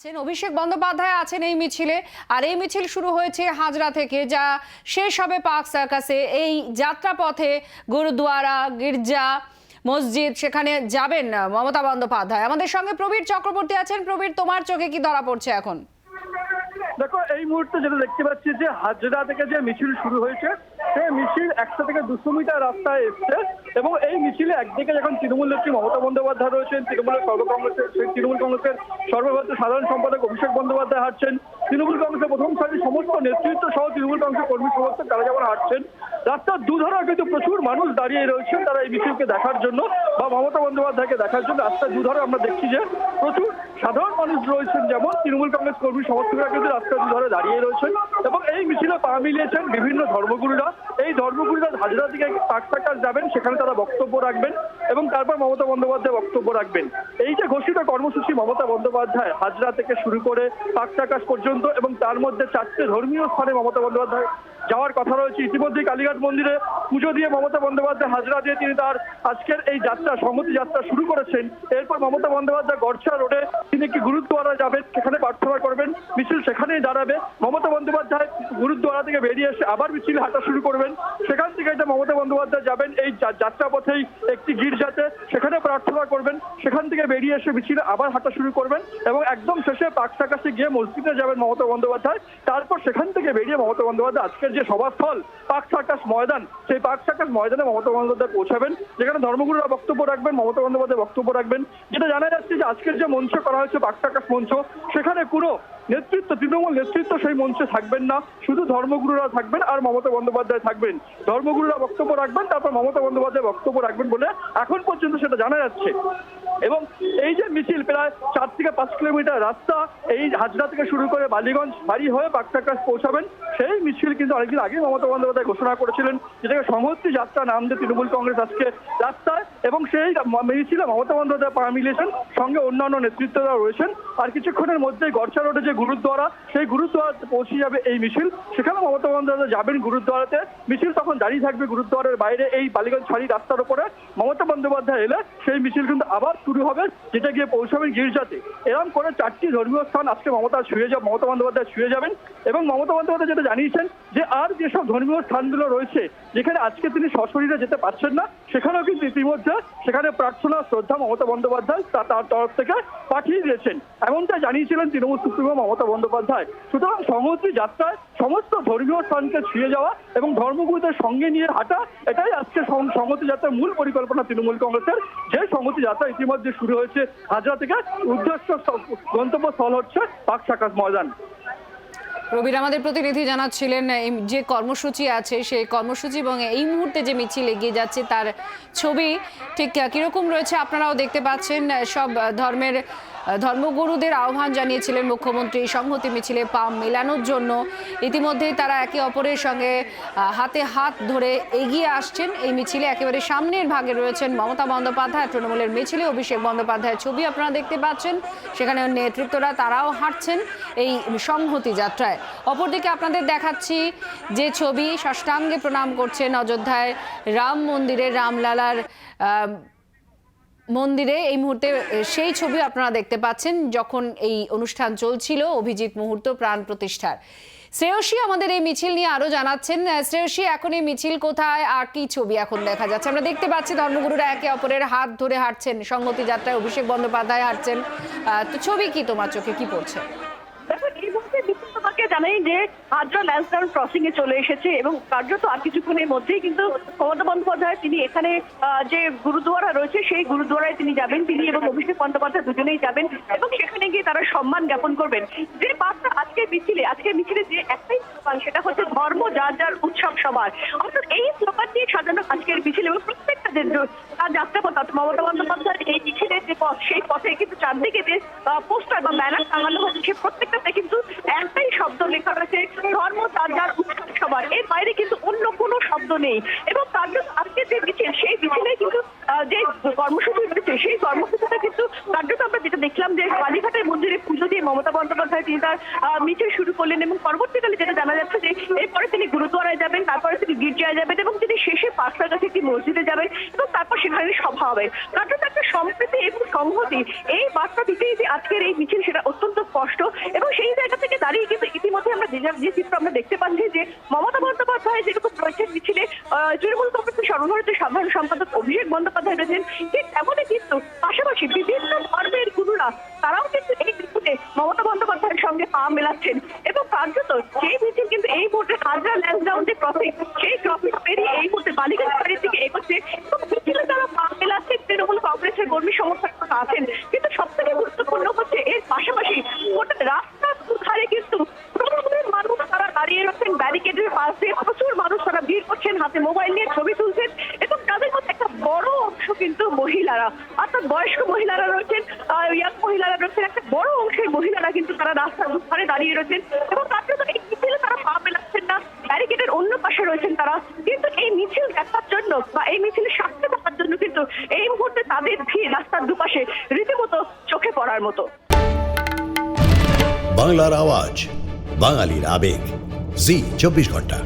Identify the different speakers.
Speaker 1: আছেন। অভিষেক বন্দ্যোপাধ্যায় আছেন এই মিছিলে। আর এই মিছিল শুরু হয়েছে হাজরা থেকে, যা শেষ হবে পার্ক সার্কাসে। এই যাত্রাপথে গুরুদুয়ারা, গির্জা, মসজিদ, সেখানে যাবেন মমতা বন্দ্যোপাধ্যায়। আমাদের সঙ্গে প্রবীর চক্রবর্তী আছেন। প্রবীর, তোমার চোখে কি ধরা পড়ছে এখন?
Speaker 2: দেখো, এই মুহূর্তে যেটা দেখতে পাচ্ছি যে হাজরা থেকে যে মিছিল শুরু হয়েছে সেই মিছিল একশো থেকে দুশো মিটার রাস্তায় এসছে এবং এই মিছিলে একদিকে যখন তৃণমূল নেত্রী মমতা বন্দ্যোপাধ্যায় রয়েছেন, তৃণমূলের সর্ব কংগ্রেসের তৃণমূল কংগ্রেসের সর্বভারতীয় সাধারণ সম্পাদক অভিষেক বন্দ্যোপাধ্যায় হাঁটছেন তৃণমূল কংগ্রেসের প্রথম সারির সমস্ত নেতৃত্ব সহ তৃণমূল কংগ্রেসের কর্মী সমর্থক তারা যেমন হাঁটছেন, রাস্তার দুধারা কিন্তু প্রচুর মানুষ দাঁড়িয়ে রয়েছেন তারা এই মিছিলকে দেখার জন্য বা মমতা বন্দ্যোপাধ্যায়কে দেখার জন্য। রাস্তার দুধারে আমরা দেখছি যে প্রচুর সাধারণ মানুষ রয়েছেন যেমন তৃণমূল কংগ্রেস কর্মী সমর্থকরা কিন্তু রাস্তার দুধারে দাঁড়িয়ে রয়েছেন এবং এই মিছিলে পা মিলিয়েছেন বিভিন্ন ধর্মগুরুরা। এই ধর্মগুরুরা হাজরা থেকে পাকসাকার যাবেন, সেখানে তারা বক্তব্য রাখবেন এবং তারপর মমতা বন্দ্যোপাধ্যায় বক্তব্য রাখবেন। এই যে ঘোষিত কর্মসূচি মমতা বন্দ্যোপাধ্যায় হাজরা থেকে শুরু করে পাকসাকাশ পর্যন্ত এবং তার মধ্যে চারটে ধর্মীয় স্থানে মমতা বন্দ্যোপাধ্যায় যাওয়ার কথা রয়েছে। ইতিমধ্যেই কালীঘাট মন্দিরে পুজো দিয়ে মমতা বন্দ্যোপাধ্যায় হাজরা দিয়ে তিনি তার আজকের এই যাত্রা সংহতি যাত্রা শুরু করেছেন। এরপর মমতা বন্দ্যোপাধ্যায় গড়ছা রোডে তিনি একটি গুরুদ্বারা যাবেন, সেখানে প্রার্থনা করবেন, মিছিল সেখানেই দাঁড়াবে। মমতা বন্দ্যোপাধ্যায় গুরুদ্বারা থেকে বেরিয়ে এসে আবার মিছিল হাঁটা শুরু করবেন। সেখান থেকে এটা মমতা বন্দ্যোপাধ্যায় যাবেন, এই যাত্রাপথেই একটি গির্জাতে সেখানে প্রার্থনা করবেন। সেখান থেকে বেরিয়ে এসে মিছিল আবার হাঁটা শুরু করবেন এবং একদম শেষে পাকসাকাশে গিয়ে মসজিদে যাবেন মমতা বন্দ্যোপাধ্যায়। তারপর সেখান থেকে বেরিয়ে মমতা বন্দ্যোপাধ্যায় আজকের যে সভাস্থল, পাক সার্কাস ময়দান, সেই পাক সার্কাস ময়দানে মমতা বন্দ্যোপাধ্যায় পৌঁছাবেন। যেখানে ধর্মগুরুরা বক্তব্য রাখবেন, মমতা বন্দ্যোপাধ্যায় বক্তব্য রাখবেন। যেটা জানা যাচ্ছে যে আজকের যে মঞ্চ করা হয়েছে, পাক সার্কাস মঞ্চ, সেখানে পুরো নেতৃত্ব, তৃণমূল নেতৃত্ব সেই মঞ্চে থাকবেন না। শুধু ধর্মগুরুরা থাকবেন আর মমতা বন্দ্যোপাধ্যায় থাকবেন। ধর্মগুরুরা বক্তব্য রাখবেন, তারপর মমতা বন্দ্যোপাধ্যায় বক্তব্য রাখবেন বলে এখন পর্যন্ত সেটা জানা যাচ্ছে। এবং এই যে মিছিল, প্রায় চার থেকে পাঁচ কিলোমিটার রাস্তা, এই হাজরা থেকে শুরু করে বালিগঞ্জ বাড়ি হয়ে বাগটাকাশ পৌঁছাবেন, সেই মিছিল কিন্তু অনেকদিন আগে মমতা বন্দ্যোপাধ্যায় ঘোষণা করেছিলেন, যেটাকে সংহতি যাত্রা নাম দিয়ে তৃণমূল কংগ্রেস আজকে রাস্তায় এবং সেই মিছিলে মমতা বন্দ্যোপাধ্যায় পা মিলিয়েছেন, সঙ্গে অন্যান্য নেতৃত্বরা রয়েছেন। আর কিছুক্ষণের মধ্যেই গড়চা রোডে যে গুরুদ্বারা, সেই গুরুদ্বারাতে পৌঁছে যাবে এই মিছিল। সেখানে মমতা বন্দ্যোপাধ্যায় যাবেন গুরুদ্বারাতে। মিছিল তখন দাঁড়িয়ে থাকবে গুরুদ্বারের বাইরে, এই বালিগঞ্জ ছাড়ি রাস্তার উপরে। মমতা বন্দ্যোপাধ্যায় এলে সেই মিছিল কিন্তু আবার শুরু হবে, যেটা গিয়ে পৌঁছাবেন গির্জাতে। এরকম করে চারটি ধর্মীয় স্থান আজকে মমতা ছুঁয়ে যাবে, মমতা বন্দ্যোপাধ্যায় ছুঁয়ে যাবেন। এবং মমতা বন্দ্যোপাধ্যায় যেটা জানিয়েছেন যে, আর যেসব ধর্মীয় স্থানগুলো রয়েছে, যেখানে আজকে তিনি সশরীরে যেতে পারছেন না, সেখানেও কিন্তু ইতিমধ্যে সেখানে প্রার্থনা, শ্রদ্ধা মমতা বন্দ্যোপাধ্যায় তার তরফ থেকে পাঠিয়ে দিয়েছেন। এমনটা জানিয়েছিলেন তৃণমূল সুপ্রিমো মমতা বন্দ্যোপাধ্যায়। সুতরাং সংহতি যাত্রায় সমস্ত ধর্মীয় স্থানকে ছুঁয়ে যাওয়া এবং ধর্মগুরুদের সঙ্গে নিয়ে হাঁটা, এটাই আজকে সংহতি যাত্রার মূল পরিকল্পনা তৃণমূল কংগ্রেসের। যে সংহতি যাত্রা ইতিমধ্যে শুরু হয়েছে, হাজরা থেকে উদ্দেশ্য গন্তব্যস্থল হচ্ছে পাক সাকাশ ময়দান।
Speaker 1: প্রবীর, আমাদের প্রতিনিধি জানাচ্ছিলেন যে কর্মসূচি আছে, সেই কর্মসূচি এবং এই মুহূর্তে যে মিছিল এগিয়ে যাচ্ছে, তার ছবি ঠিক কীরকম রয়েছে আপনারাও দেখতে পাচ্ছেন, সব ধর্মের ধর্মগুরুদের আহ্বান জানিয়েছিলেন মুখ্যমন্ত্রী। সংহতি মিছিলে পা মেলানোর জন্য ইতিমধ্যেই তারা একে অপরের সঙ্গে হাতে হাত ধরে এগিয়ে আসছেন। এই মিছিলে একেবারে সামনের ভাগে রয়েছেন মমতা বন্দ্যোপাধ্যায়, তৃণমূলের মিছিলে অভিষেক বন্দ্যোপাধ্যায়ের ছবি আপনারা দেখতে পাচ্ছেন। সেখানে নেতৃত্বরা তারাও হাঁটছেন এই সংহতি যাত্রায়। অপরদিকে আপনাদের দেখাচ্ছি যে ছবি ষষ্ঠাঙ্গে প্রণাম করছেন অযোধ্যায় রাম মন্দিরে রামলালার মন্দিরে এই মুহূর্তে সেই ছবি আপনারা দেখতে পাচ্ছেন যখন এই অনুষ্ঠান চলছিল, অভিজিৎ মুহূর্ত প্রাণ প্রতিষ্ঠার। শ্রেয়সী আমাদের এই মিছিল নিয়ে আরও জানাচ্ছেন শ্রেয়সী, এখন এই মিছিল কোথায়? আর কি ছবি এখন দেখা যাচ্ছে? আমরা দেখতে পাচ্ছি ধর্মগুরুরা একে অপরের হাত ধরে হাঁটছেন। সংগতি যাত্রায় অভিষেক বন্দ্যোপাধ্যায় হাঁটছেন। তো ছবি কি তোমার চোখে? কি পড়ছে?
Speaker 3: তোমাকে জানাই যে হাজরা ল্যান্সডাউন ক্রসিং এ চলে এসেছে এবং কার্যত আর কিছুক্ষণের মধ্যেই কিন্তু মমতা বন্দ্যোপাধ্যায় তিনি এখানে যে গুরুদুয়ারা রয়েছে সেই গুরুদুয়ারায় তিনি যাবেন। তিনি এবং অভিষেক বন্দ্যোপাধ্যায় দুজনেই যাবেন এবং সেখানে গিয়ে তারা সম্মান জ্ঞাপন করবেন। যে বার্তা আজকে মিছিলে আজকে মিছিলে যে একটাই স্লোগান সেটা হচ্ছে ধর্ম, যার যার উৎসব সবার। অর্থাৎ এই স্লোগান দিয়ে সাজানো আজকের মিছিল এবং প্রত্যেকটা মমতা বন্দ্যোপাধ্যায়ের এই মিছিলের যে পথ, সেই পথে কিন্তু চারদিকে যে পোস্টার বা ব্যানার প্রত্যেকটাতে কিন্তু একটাই শব্দ লেখা রয়েছে, ধর্ম, তার যার উৎসব সবার। এর বাইরে কিন্তু অন্য কোনো শব্দ নেই। এবং তার জন্য আজকে যে মিছিল, সেই মিছিলে কিন্তু যে কর্মসূচি রয়েছে সেই কর্মসূচিটা কিন্তু কার্যত আমরা যেটা দেখলাম যে কালীঘাটে জগন্নাথের মন্দিরে পুজো দিয়ে মমতা বন্দ্যোপাধ্যায় তিনি তার মিছিল শুরু করলেন এবং পরবর্তীকালে যেটা জানা যাচ্ছে যে এরপরে তিনি গুরুদ্বারায় যাবেন, তারপরে তিনি গির্জায় যাবেন এবং তিনি শেষে পাঁচটার কাছে একটি মসজিদে যাবেন এবং তারপর সেখানে সভা হবে। কার্যত একটা সম্প্রীতি এবং সংহতি, এই বার্তা দিতেই যে আজকের এই মিছিল সেটা অত্যন্ত স্পষ্ট এবং সেই জায়গা থেকে দাঁড়িয়ে কিন্তু ইতিমধ্যে আমরা যে যে চিত্র আমরা দেখতে পাচ্ছি যে মমতা বন্দ্যোপাধ্যায় যেরকম রয়েছেন মিছিলে তৃণমূল কংগ্রেসের সর্বভারতীয় সাধারণ সম্পাদক অভিষেক বন্দ্যোপাধ্যায় রয়েছেন ঠিক তেমনই কিন্তু পাশাপাশি বিভিন্ন ধর্মের গুরুরা তারাও কিন্তু এই মিছিলে মমতা বন্দ্যোপাধ্যায়ের সঙ্গে পা মেলাচ্ছেন। এবং কার্যত সেই মিছিল কিন্তু এই মুহূর্তে হাজরা ল্যান্ডডাউন যে ক্রসিং সেই ক্রসিং পেরিয়ে এই মুহূর্তে বালিগঞ্জ বাড়ির দিকে এগোচ্ছে। এবং মিছিলে তারা পা মেলাচ্ছেন, তৃণমূল কংগ্রেসের কর্মী সমর্থকরা আছেন, কিন্তু সব থেকে গুরুত্বপূর্ণ হচ্ছে এর পাশাপাশি গোটা রাস্তার ধারে কিন্তু মানুষ তারা দাঁড়িয়ে রয়েছেন ব্যারিকেডের পাশ। প্রচুর মানুষ তারা ভিড় করছেন, হাতে মোবাইল নিয়ে ছবি তুলছেন। এবং তাদের মধ্যে বড় অংশ কিন্তু মহিলারা, অর্থাৎ বয়স্ক মহিলারা রয়েছেন ইয়াং মহিলারা রয়েছেন, একটা বড় অংশের মহিলারা কিন্তু তারা রাস্তার দুধারে দাঁড়িয়ে রয়েছেন এবং তার জন্য এই মিছিলে তারা পা মেলাচ্ছেন না ব্যারিকেডের অন্য পাশে রয়েছেন তারা। কিন্তু এই মিছিল দেখার জন্য বা এই মিছিলের সাথে থাকার জন্য কিন্তু এই মুহূর্তে তাদের ভিড় রাস্তার দুপাশে রীতিমতো চোখে পড়ার মতো।
Speaker 4: বাংলার আওয়াজ, বাঙালির আবেগ, জি, চব্বিশ ঘণ্টা।